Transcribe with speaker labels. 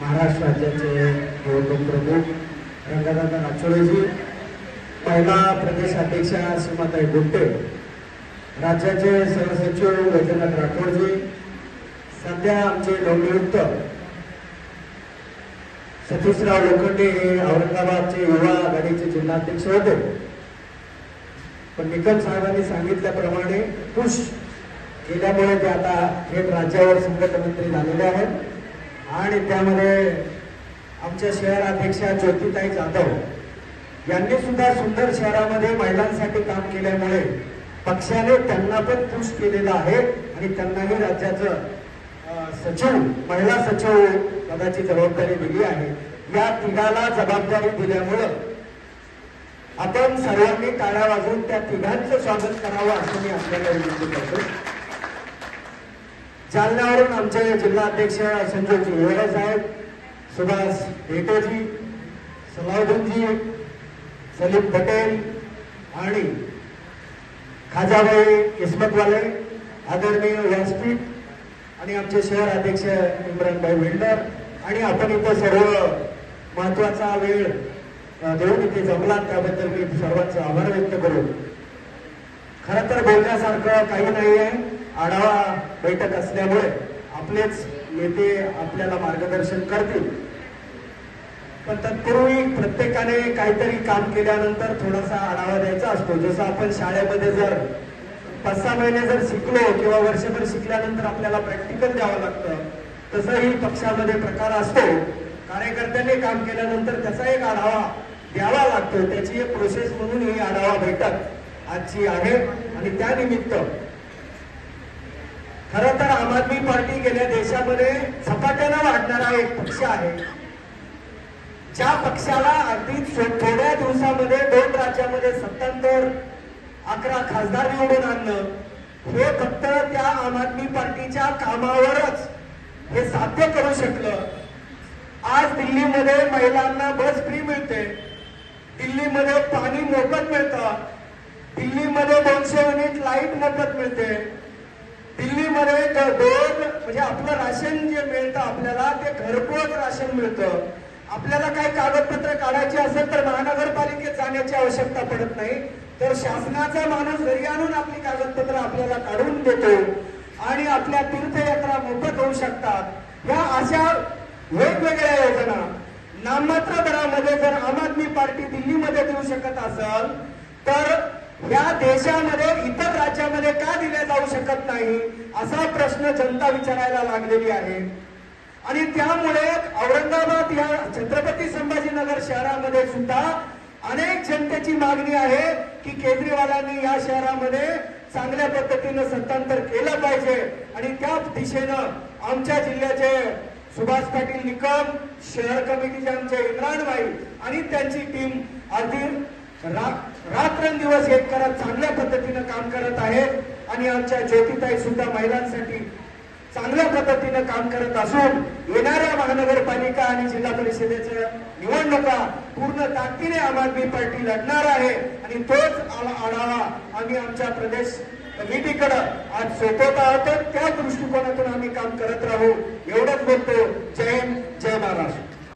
Speaker 1: महाराष्ट्र राज्याचे निवडणूक प्रमुख रंगदादा नाचोळेजी महिला प्रदेशाध्यक्षा सीमाताई गुट्टे राज्याचे सहसचिव वैजनाथ राठोडजी सध्या आमचे नवनियुक्त सतीशराव लोखंडे हे औरंगाबादचे युवा आघाडीचे जिल्हाध्यक्ष होते. पण निकम साहेबांनी सांगितल्याप्रमाणे पुश केल्यामुळे ते आता थेट राज्यावर संघटनमंत्री झालेले आहेत. आणि त्यामध्ये आमच्या शहर अध्यक्षा ज्योतिताई जाधव यांनी सुद्धा सुंदर शहरामध्ये महिलांसाठी काम केल्यामुळे पक्षाने त्यांना पण पुश केलेलं आहे आणि त्यांनाही राज्याचं सचिव महिला सचिव पदाची जबाबदारी दिली आहे. या तिघाला जबाबदारी दिल्यामुळं आपण सर्वांनी टाळ्या वाजवून त्या तिघांचं स्वागत करावं असं मी आपल्याला विनंती करतो. जालन्यावरून आमचे जिल्हाध्यक्ष संजयजी हिवरे साहेब सुभाष भेटोजी सलाउद्दीनजी सलीम पटेल आणि खाजाबाई इस्मतवाले आदरणीय व्यासपीठ आणि आमचे शहर अध्यक्ष इम्रानभाई विल्डर आणि आपण इथं सर्व महत्त्वाचा वेळ देऊन इथे जमलात त्याबद्दल मी सर्वांचे आभार व्यक्त करू. खरं तर बोलण्यासारखं काही नाही आहे आढावा बैठक असल्यामुळे आपलेच नेते आपल्याला मार्गदर्शन करतील. पण तत्पूर्वी प्रत्येकाने काहीतरी काम केल्यानंतर थोडासा आढावा द्यायचा असतो. जसं आपण शाळेमध्ये जर पाच सहा महिने जर शिकलो किंवा वर्षभर शिकल्यानंतर आपल्याला प्रॅक्टिकल द्यावं लागतं तसंही पक्षामध्ये प्रकार असतो. कार्यकर्त्यांनी काम केल्यानंतर त्याचा एक आढावा द्यावा लागतो त्याची एक प्रोसेस म्हणून ही आढावा बैठक आजची आहे. आणि त्यानिमित्त खरं तर आम आदमी पार्टी गेल्या देशामध्ये झपाट्यानं वाढणारा एक पक्ष आहे. ज्या पक्षाला अगदी थोड्या दिवसामध्ये दोन राज्यामध्ये सत्तांतर अकरा खासदार निवडून आणणं हे फक्त त्या आम आदमी पार्टीच्या कामावरच हे साध्य करू शकलं. आज दिल्लीमध्ये महिलांना बस फ्री मिळते. दिल्लीमध्ये पाणी मोफत मिळतं. दिल्लीमध्ये दोनशे युनिट लाइट मोफत मिळते. दोन म्हणजे आपलं राशन जे मिळतं आपल्याला ते घरपोच राशन मिळतं. आपल्याला काही कागदपत्र काढायची असेल तर महानगरपालिकेत जाण्याची आवश्यकता पडत नाही. तर शासनाचा माणूस घरी आणून आपली कागदपत्र आपल्याला काढून देतो. आणि आपल्या तीर्थयात्रा मोफत होऊ शकतात. या अशा वेगवेगळ्या योजना नाममात्र दरामध्ये जर आम आदमी पार्टी दिल्लीमध्ये देऊ शकत असेल तर या देशामध्ये इतर राज्यामध्ये का दिल्या जाऊ शकत नाही? असा प्रश्न जनता विचारायला लागलेली आहे. आणि त्यामुळे औरंगाबाद या छत्रपती संभाजीनगर शहरामध्ये सुद्धा अनेक जनतेची मागणी आहे की केजरीवालांनी या शहरामध्ये चांगल्या पद्धतीनं सत्तांतर केलं पाहिजे. आणि त्या दिशेनं आमच्या जिल्ह्याचे सुभाष पाटील निकम शहर कमिटीचे आमचे इम्रान भाई आणि त्यांची टीम अगदी रात्रंदिवस एक करत चांगल्या पद्धतीनं काम करत आहेत आणि आमच्या ज्योतिताई सुद्धा महिलांसाठी चांगल्या पद्धतीनं काम करत असून येणाऱ्या महानगरपालिका आणि जिल्हा परिषदेच्या निवडणुका पूर्ण ताकदीने आम आदमी पार्टी लढणार आहे आणि तोच आढावा आम्ही आमच्या प्रदेश कमिटीकडे आज सोपवत आहोत. त्या दृष्टिकोनातून आम्ही काम करत राहू. एवढंच बोलतो. जय हिंद जय महाराष्ट्र.